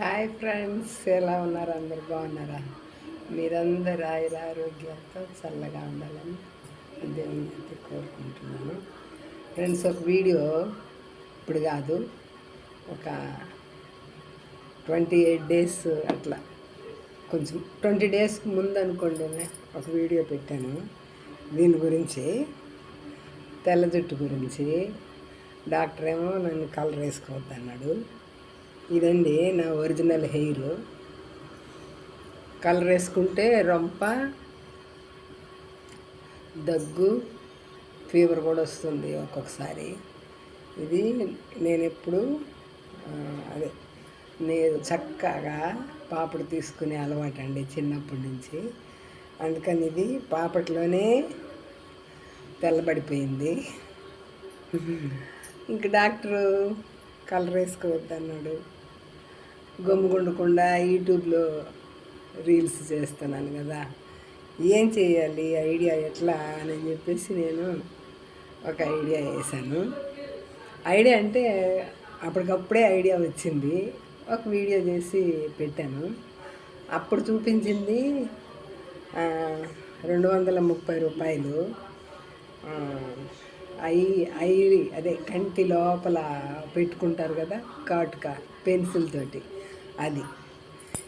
Hi friends ఎలా ఉన్నారు? అందరు బాగున్నారా? మీరందరూ ఆయుర ఆరోగ్యాలతో చల్లగా ఉండాలని దేవుని అయితే కోరుకుంటున్నాను. ఫ్రెండ్స్ ఒక వీడియో ఇప్పుడు కాదు ఒక ట్వంటీ ఎయిట్ డేస్ అట్లా. కొంచెం ట్వంటీ డేస్కి ముందు అనుకోండి ఒక వీడియో పెట్టాను. దీని గురించి తెల్ల జుట్టు గురించి. డాక్టర్ ఏమో నన్ను కలర్ వేసుకోవద్దు అన్నాడు ఇదండి నా ఒరిజినల్ హెయిర్. కలర్ వేసుకుంటే రొంప దగ్గు ఫీవర్ కూడా వస్తుంది ఒక్కొక్కసారి. ఇది నేను ఎప్పుడు అదే నేను చక్కగా పాపడు తీసుకునే అలవాటు అండి చిన్నప్పటి నుంచి. అందుకని ఇది పాపట్లోనే తెల్లబడిపోయింది. ఇంక డాక్టరు కలర్ వేసుకోవద్దన్నాడు. గమ్ముగుండకుండా యూట్యూబ్లో రీల్స్ చేస్తున్నాను కదా. ఏం చేయాలి? ఐడియా ఎట్లా అని చెప్పేసి నేను ఒక ఐడియా వేసాను ఐడియా అంటే అప్పటికప్పుడే ఐడియా వచ్చింది. ఒక వీడియో చేసి పెట్టాను. అప్పుడు చూపించింది రెండు వందల ముప్పై రూపాయలు ఐ ఐ అదే కంటి లోపల పెట్టుకుంటారు కదా కాటుక పెన్సిల్ తోటి. అది.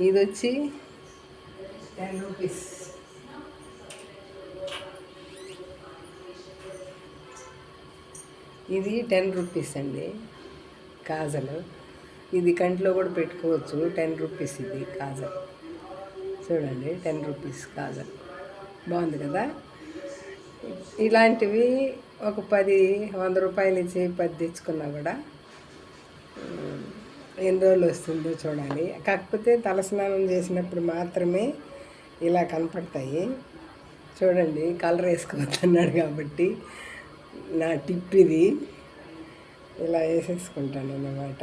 ఇది వచ్చి టెన్ రూపీస్. ఇది టెన్ రూపీస్ అండి కాజలు. ఇది కంట్లో కూడా పెట్టుకోవచ్చు టెన్ రూపీస్ ఇది కాజల్. చూడండి టెన్ రూపీస్ కాజల్. బాగుంది కదా? ఇలాంటివి ఒక పది వంద రూపాయలు ఇచ్చి పది తెచ్చుకున్నా కూడా ఎన్ని రోజులు వస్తుందో చూడాలి. కాకపోతే తలస్నానం చేసినప్పుడు మాత్రమే ఇలా కనపడతాయి. చూడండి కలర్ వేసుకోవద్దన్నాడు కాబట్టి నా టిప్ ఇది. ఇలా వేసేసుకుంటాను అన్నమాట.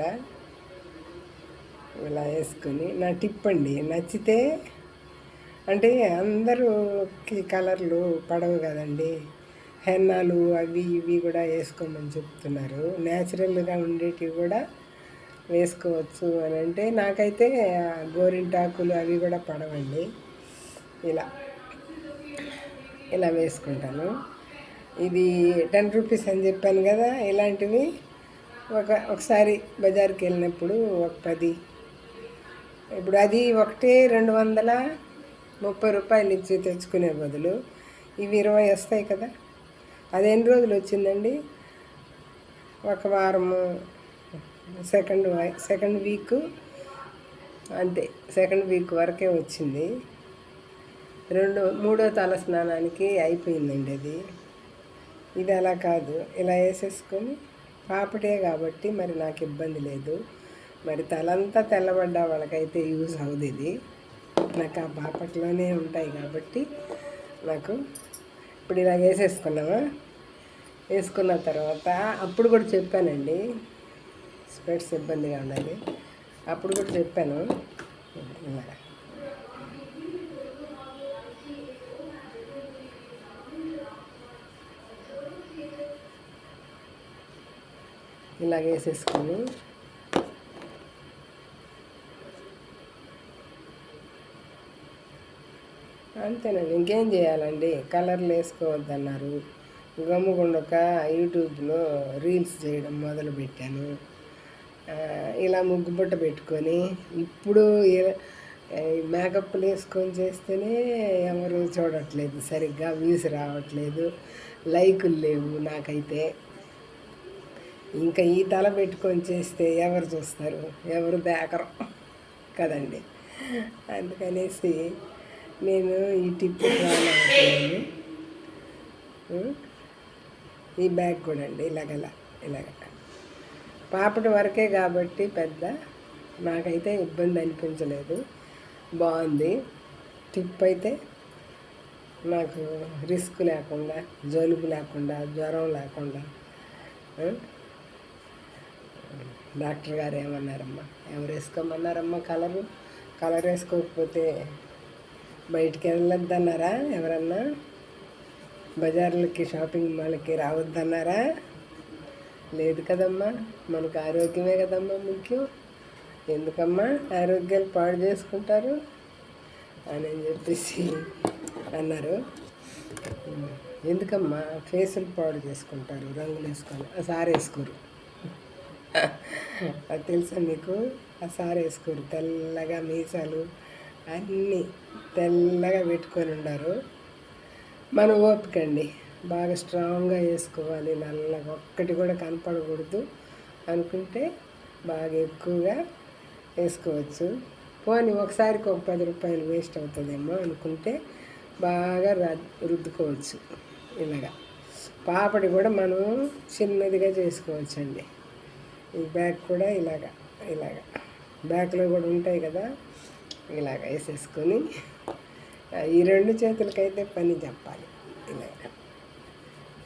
ఇలా వేసుకొని నా టిప్ అండి నచ్చితే అంటే అందరూకి కలర్లు పడవు కదండి. హెన్నాలు అవి ఇవి కూడా వేసుకోమని చెప్తున్నారు. న్యాచురల్గా ఉండేటివి కూడా వేసుకోవచ్చు అని అంటే నాకైతే గోరింటాకులు అవి కూడా పడవండి. ఇలా ఇలా వేసుకుంటాను. ఇది టెన్ రూపీస్ అని చెప్పాను కదా ఇలాంటివి ఒక ఒకసారి బజార్కి వెళ్ళినప్పుడు ఒక పది. ఇప్పుడు అది ఒకటి రెండు వందల ముప్పై రూపాయలు ఇచ్చి తెచ్చుకునే బదులు ఇవి ఇరవై వస్తాయి కదా. అది ఎన్ని రోజులు వచ్చిందండి? ఒక వారము సెకండ్ వై- సెకండ్ వీక్ అంతే సెకండ్ వీక్ వరకే వచ్చింది. రెండు మూడో తల స్నానానికి అయిపోయిందండి అది. ఇది అలా కాదు ఇలా వేసేసుకొని పాపటే కాబట్టి మరి నాకు ఇబ్బంది లేదు. మరి తలంతా తెల్లబడ్డ వాళ్ళకైతే యూజ్ అవుది ఇది. నాకు ఆ బాపట్లోనే ఉంటాయి కాబట్టి నాకు ఇప్పుడు ఇలా వేసేసుకున్నామా వేసుకున్న తర్వాత అప్పుడు కూడా చెప్పానండి స్పెట్స్ ఇబ్బందిగా ఉండాలి అప్పుడు కూడా చెప్పాను. ఇలాగ వేసేసుకుని అంతేనండి. ఇంకేం చేయాలండి? కలర్లు వేసుకోవద్దన్నారు. గమ్ముగుండక యూట్యూబ్లో రీల్స్ చేయడం మొదలుపెట్టాను. ఇలా ముగ్గు బుట్ట పెట్టుకొని ఇప్పుడు ఈ మేకప్లు వేసుకొని చేస్తేనే ఎవరు చూడట్లేదు సరిగ్గా వ్యూస్ రావట్లేదు లైకులు లేవు నాకైతే. ఇంకా ఈ తల పెట్టుకొని చేస్తే ఎవరు చూస్తారు? ఎవరు దేకరు కదండి. అందుకనేసి నేను ఈ టిప్ ఫాలో ఈ బ్యాగ్ కూడా అండి ఇలాగలా ఇలాగ. పాపటి వరకే కాబట్టి పెద్ద. నాకైతే ఇబ్బంది అనిపించలేదు. బాగుంది. టిప్ అయితే నాకు రిస్క్ లేకుండా జలుబు లేకుండా జ్వరం లేకుండా డాక్టర్ గారు ఏమన్నారమ్మా? ఎవరు వేసుకోమన్నారమ్మా కలరు? కలర్ వేసుకోకపోతే బయటికి వెళ్ళొద్దన్నారా ఎవరన్నా? బజార్లకి షాపింగ్ మాల్కి రావద్దన్నారా? లేదు కదమ్మా. మనకు ఆరోగ్యమే కదమ్మా ముఖ్యం. ఎందుకమ్మా ఆరోగ్యాలు పాడు చేసుకుంటారు? అని చెప్పేసి అన్నారు. ఎందుకమ్మా ఫేసులు పాడు చేసుకుంటారు రంగులు వేసుకొని ఆ సార్ వేసుకోరు. అది తెలుసా మీకు? ఆ సార్ వేసుకోరు. తెల్లగా మీసాలు అన్నీ తెల్లగా పెట్టుకొని ఉన్నారు మన ఓపికండి బాగా స్ట్రాంగ్గా వేసుకోవాలి. నల్లగా ఒక్కటి కూడా కనపడకూడదు. అనుకుంటే బాగా ఎక్కువగా వేసుకోవచ్చు. పోనీ ఒకసారికి ఒక పది రూపాయలు వేస్ట్ అవుతుందేమో అనుకుంటే బాగా రుద్దుకోవచ్చు. ఇలాగా. పాపడి కూడా మనం చిన్నదిగా చేసుకోవచ్చండి. ఈ బ్యాగ్ కూడా ఇలాగా ఇలాగా. బ్యాగ్లో కూడా ఉంటాయి కదా ఇలాగ వేసేసుకొని ఈ రెండు చేతులకైతే పని చెప్పాలి ఇలాగ.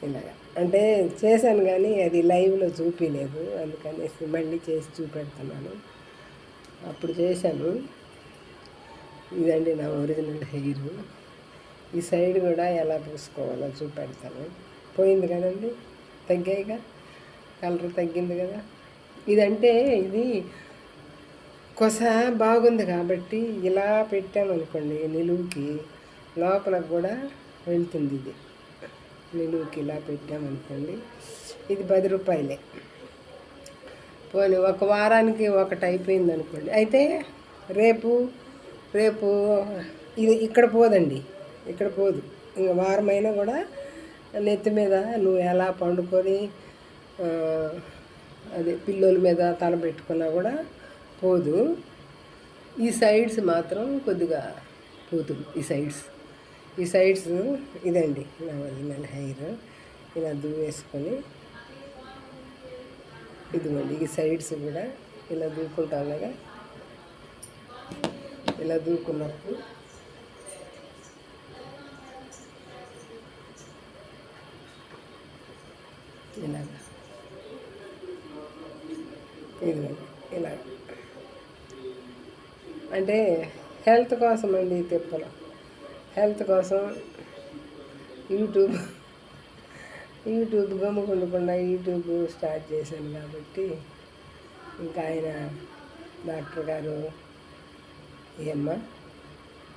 ఇలాగ అంటే చేశాను కానీ అది లైవ్లో చూపించలేదు అందుకనేసి మళ్ళీ చేసి చూపెడుతున్నాను. అప్పుడు చేశాను. ఇదండి నా ఒరిజినల్ హెయిర్. ఈ సైడ్ కూడా ఎలా పూసుకోవాలో చూపెడతాను. పోయింది కదండి? తగ్గాయిగా? కలర్ తగ్గింది కదా? ఇదంటే ఇది కొస బాగుంది కాబట్టి ఇలా పెట్టామనుకోండి నిలువుకి లోపల కూడా వెళ్తుంది ఇది. నిలువుకి ఇలా పెట్టామనుకోండి ఇది పది రూపాయలే. పోనీ ఒక వారానికి ఒకటి అయిపోయింది అనుకోండి. అయితే రేపు రేపు ఇది ఇక్కడ పోదండి ఇక్కడ పోదు. ఇంకా వారమైనా కూడా నెత్తి మీద నువ్వు ఎలా పండుకొని అదే పిల్లోల మీద తల పెట్టుకున్నా కూడా పోదు. ఈ సైడ్స్ మాత్రం కొద్దిగా పోతుంది ఈ సైడ్స్. ఈ సైడ్స్ ఇదండి నా ఒరిజినల్ హెయిర్. ఇలా దువ్వేసుకొని ఇదిగోండి ఈ సైడ్స్ కూడా ఇలా దూకుంటాం కదా ఇలా దూకున్నప్పుడు ఇలాగా. ఇదిగోండి ఇలా. అంటే హెల్త్ కోసం అండి తిప్పలు. హెల్త్ కోసం యూట్యూబ్ యూట్యూబ్ గమ్ముకుండకుండా యూట్యూబ్ స్టార్ట్ చేశాను కాబట్టి ఇంకా ఆయన డాక్టర్ గారు ఏమ్మా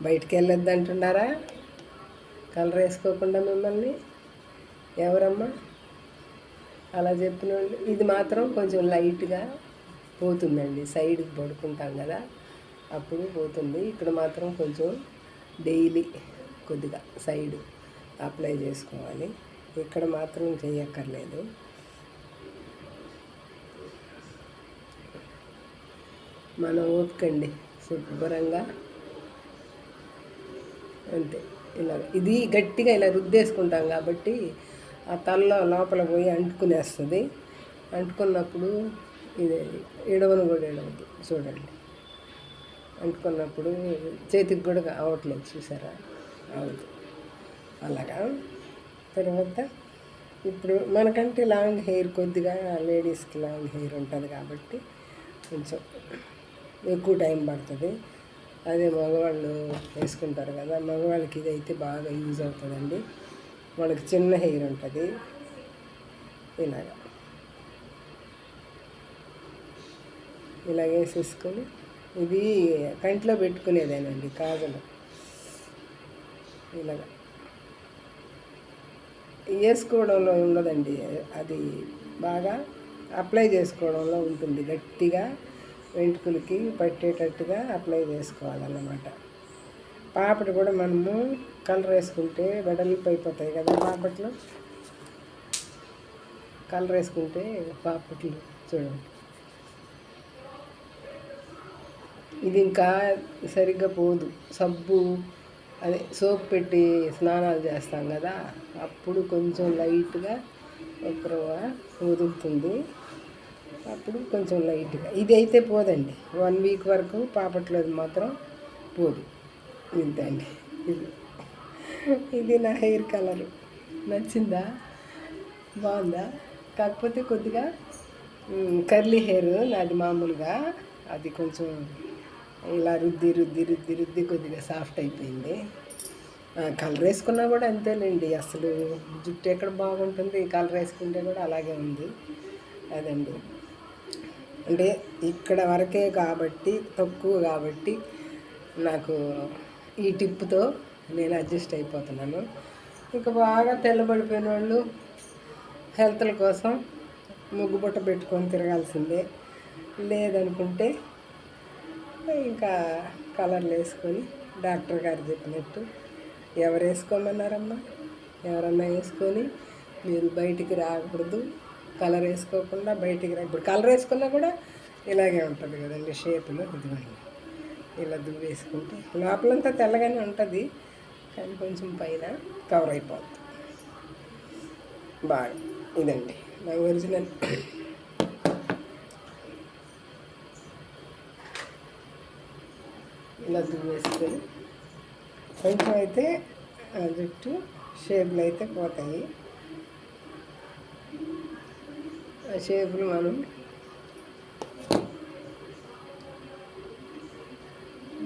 బయటికి వెళ్ళొద్దు అంటున్నారా? కలర్ వేసుకోకుండా మిమ్మల్ని? ఎవరమ్మా? అలా చెప్పిన ఇది మాత్రం కొంచెం లైట్గా పోతుందండి. సైడ్కి పడుకుంటాం కదా అప్పుడు పోతుంది. ఇక్కడ మాత్రం కొంచెం డైలీ కొద్దిగా సైడ్ అప్లై చేసుకోవాలి. ఇక్కడ మాత్రం చేయక్కర్లేదు. మనం ఓపికండి శుభ్రంగా అంతే. ఇలా ఇది గట్టిగా ఇలా రుద్దేసుకుంటాం కాబట్టి ఆ తలలో లోపల పోయి అంటుకునేస్తుంది. అంటుకున్నప్పుడు ఇది ఎడవను కూడా ఎడవద్దు చూడండి. అంటుకున్నప్పుడు చేతికి కూడా అవ్వట్లేదు చూసారా? అవును. అలాగా? తర్వాత ఇప్పుడు మనకంటే లాంగ్ హెయిర్ కొద్దిగా లేడీస్కి లాంగ్ హెయిర్ ఉంటుంది కాబట్టి కొంచెం ఎక్కువ టైం పడుతుంది. అదే మగవాళ్ళు వేసుకుంటారు కదా మగవాళ్ళకి ఇది అయితే బాగా యూజ్ అవుతుందండి. వాళ్ళకి చిన్న హెయిర్ ఉంటుంది. ఇలాగ. ఇలాగే వేసేసుకొని ఇది కంట్లో పెట్టుకునేదేనండి కాజలు. ఇలాగ. వేసుకోవడంలో ఉండదండి అది బాగా అప్లై చేసుకోవడంలో ఉంటుంది. గట్టిగా వెంట్రుకలకి పట్టేటట్టుగా అప్లై చేసుకోవాలన్నమాట. పాపడు కూడా మనము కలర్ వేసుకుంటే వెడల్పు అయిపోతాయి కదా పాపట్లు. కలర్ వేసుకుంటే పాపట్లు చూడండి. ఇది ఇంకా సరిగ్గా పోదు. సబ్బు అదే సోప్ పెట్టి స్నానాలు చేస్తాం కదా అప్పుడు కొంచెం లైట్గా ఎక్కువగా వదులుతుంది అప్పుడు కొంచెం లైట్గా. ఇది అయితే పోదండి. వన్ వీక్ వరకు పాపట్లేదు మాత్రం పోదు. ఇంతండి ఇది ఇది నా హెయిర్ కలర్. నచ్చిందా? బాగుందా? కాకపోతే కొద్దిగా కర్లీ హెయిర్ నాది మామూలుగా అది కొంచెం ఇలా రుద్ది రుద్ది రుద్ది రుద్ది కొద్దిగా సాఫ్ట్ అయిపోయింది. కలర్ వేసుకున్నా కూడా అంతేలేండి అసలు జుట్టు ఎక్కడ బాగుంటుంది కలర్ వేసుకుంటే కూడా అలాగే ఉంది. అదండి. అంటే ఇక్కడ వరకే కాబట్టి తక్కువ కాబట్టి నాకు ఈ టిప్తో నేను అడ్జస్ట్ అయిపోతున్నాను. ఇంకా బాగా తెల్లబడిపోయిన వాళ్ళు హెల్త్ల కోసం ముగ్గుబుట్ట పెట్టుకొని తిరగాల్సిందే. లేదనుకుంటే ఇంకా కలర్లు వేసుకొని డాక్టర్ గారు చెప్పినట్టు ఎవరు వేసుకోమన్నారమ్మా? ఎవరన్నా వేసుకొని మీరు బయటికి రాకూడదు. కలర్ వేసుకోకుండా బయటికి రా. ఇప్పుడు కలర్ వేసుకున్నా కూడా ఇలాగే ఉంటుంది కదండి షేపులో ఇదిగోండి. ఇలా దువ్వేసుకుంటే లోపలంతా తెల్లగానే ఉంటుంది కానీ కొంచెం పైన కవర్ అయిపోతుంది బాగా ఇదండి. నా ఒరిజినల్ ఇలా దువ్వేసుకొని కొంచెం అయితే ఆ జుట్టు షేపులు అయితే పోతాయి. ఆ షేపులు మనం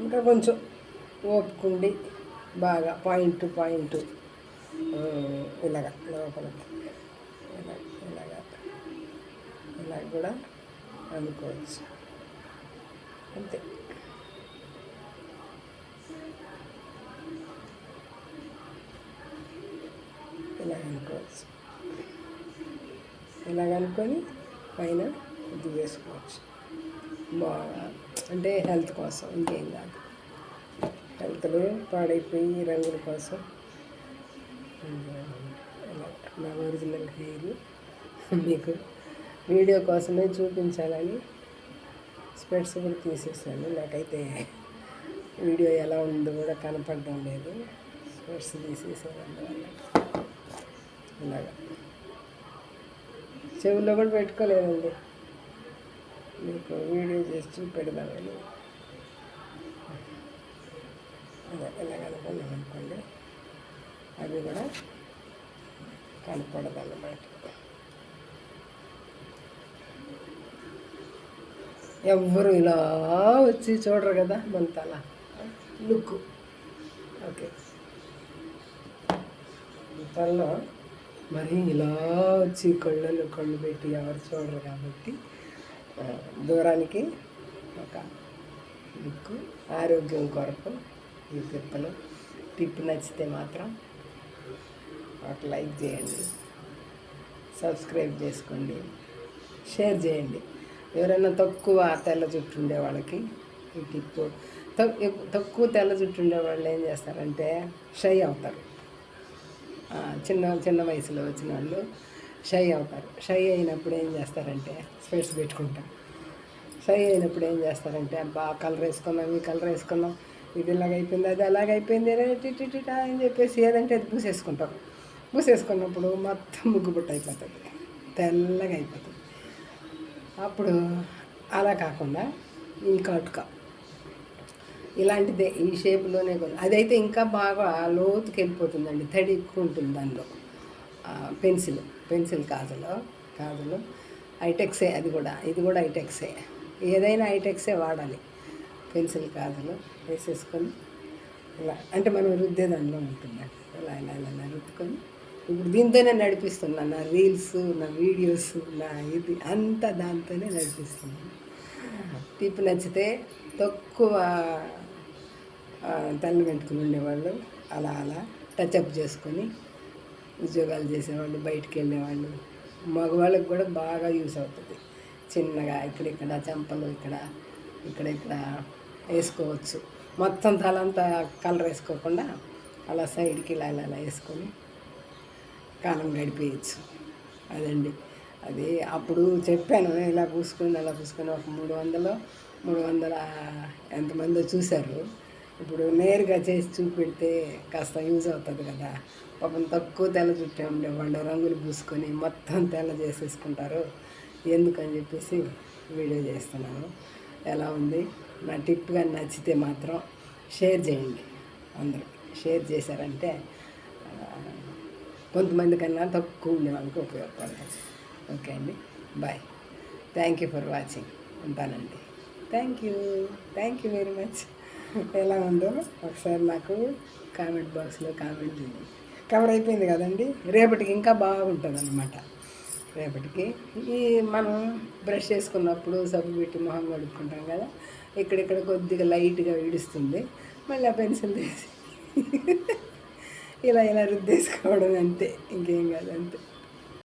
ఇంకా కొంచెం ఓపుకుండి బాగా పాయింట్ పాయింట్ ఇలాగ లోపలికి ఇలా ఇలాగా. ఇలా కూడా అనుకోవచ్చు. అంతే. ఇలా అనుకోవచ్చు ఇలా అనుకొని పైన ఇది వేసుకోవచ్చు. బాగా అంటే హెల్త్ కోసం ఇంకేం కాదు. హెల్త్లో పాడైపోయి రంగుల కోసం ఇలా నా ఒరిజినల్ హెయిర్ మీకు వీడియో కోసమే చూపించాలని స్పెట్స్ కూడా తీసేసాను. నాకైతే వీడియో ఎలా ఉందో కూడా కనపడడం లేదు. స్పెట్స్ తీసేసాను అందువల్ల. ఇలాగా. చెవుల్లో కూడా పెట్టుకోలేదండి. మీకు వీడియో చేసి చూపెడదామని అదే ఇలా అనుకోండి. అది కూడా కనపడదు అన్నమాట ఎవ్వరు ఇలా వచ్చి చూడరు కదా మన తల. లుక్. ఓకే. తలలో మరి ఇలా వచ్చి కళ్ళను కళ్ళు పెట్టి ఎవరు చూడరు కాబట్టి దూరానికి ఒక లుక్ ఆరోగ్యం కొరకు ఈ తిప్పలు టిప్ నచ్చితే మాత్రం ఒక లైక్ చేయండి సబ్స్క్రైబ్ చేసుకోండి షేర్ చేయండి. ఎవరైనా తక్కువ తెల్ల జుట్టు ఉండే వాళ్ళకి ఈ టిప్పు తక్కువ తెల్ల జుట్టు ఉండే వాళ్ళు ఏం చేస్తారంటే షై అవుతారు. చిన్న చిన్న వయసులో వచ్చిన వాళ్ళు షై అవుతారు. షై అయినప్పుడు ఏం చేస్తారంటే స్పెట్స్ పెట్టుకుంటాం. షై అయినప్పుడు ఏం చేస్తారంటే అబ్బా కలర్ వేసుకున్నాం ఈ కలర్ వేసుకున్నాం ఇది ఇలాగ అయిపోయింది అది అలాగ అయిపోయింది రే టి అని చెప్పేసి ఏదంటే అది పూసేసుకుంటాం. పూసేసుకున్నప్పుడు మొత్తం ముగ్గు బుట్ట అయిపోతుంది. తెల్లగా అయిపోతుంది. అప్పుడు అలా కాకుండా ఈ కాటుక ఇలాంటిదే ఈ షేప్లోనే కొను అదైతే ఇంకా బాగా లోతుకి వెళ్ళిపోతుందండి. తడి ఎక్కువ ఉంటుంది దానిలో. Pencil pencil కాజులో కాజులు. ఐటెక్సే అది కూడా. ఇది కూడా ఐటెక్సే. ఏదైనా ఐటెక్సే వాడాలి. పెన్సిల్ కాజులు వేసేసుకొని ఇలా. అంటే మనం రుద్దే దానిలో ఉంటుందండి. ఇలా ఇలా ఇలా ఇలా రుద్దుకొని. ఇప్పుడు దీంతోనే నడిపిస్తున్నాను నా రీల్స్ నా వీడియోస్ నా ఇది. అంతా దాంతోనే నడిపిస్తున్నాను టిప్ నచ్చితే తక్కువ తల్లి తెల్ల వెంట్రుకలు ఉండేవాళ్ళు. అలా అలా టచ్అప్ చేసుకొని ఉద్యోగాలు చేసేవాళ్ళు బయటికి వెళ్ళేవాళ్ళు. మగవాళ్ళకి కూడా బాగా యూస్ అవుతుంది. చిన్నగా ఇక్కడ ఇక్కడ చెంపలు ఇక్కడ ఇక్కడ ఇక్కడ వేసుకోవచ్చు. మొత్తం తలంతా కలర్ వేసుకోకుండా అలా సైడ్కి ఇలా ఇలా ఇలా వేసుకొని కాలం గడిపేయచ్చు. అదండి. అది అప్పుడు చెప్పాను ఇలా పూసుకొని అలా పూసుకొని ఒక మూడు వందలు మూడు వందల ఎంతమందో చూశారు. ఇప్పుడు నేరుగా చేసి చూపెడితే కాస్త యూజ్ అవుతుంది కదా. పాపం తక్కువ తెల్ల చుట్టే ఉండేవాళ్ళు రంగులు పూసుకొని మొత్తం తెల్ల చేసేసుకుంటారు. ఎందుకని చెప్పేసి వీడియో చేస్తున్నాను. ఎలా ఉంది? నా టిప్ కానీ నచ్చితే మాత్రం షేర్ చేయండి అందరూ. షేర్ చేశారంటే కొంతమంది కన్నా తక్కువ ఉండే వాళ్ళకి ఉపయోగపడుతుంది. ఓకే అండి. Bye. Thank you for watching ఉంటానండి. Thank you thank you very much ఎలా ఉందో ఒకసారి నాకు కామెంట్ బాక్స్లో కామెంట్ చేయండి. కవర్ అయిపోయింది కదండి? రేపటికి ఇంకా బాగుంటుంది అనమాట రేపటికి ఈ మనం బ్రష్ చేసుకున్నప్పుడు సబ్బు పెట్టి మొహం కడుక్కుంటాం కదా ఇక్కడిక్కడ కొద్దిగా లైట్గా విడుస్తుంది. మళ్ళీ ఆ పెన్సిల్ తీసి ఇలా ఇలా రుద్దేసుకోవడం అంతే. ఇంకేం కాదు అంతే.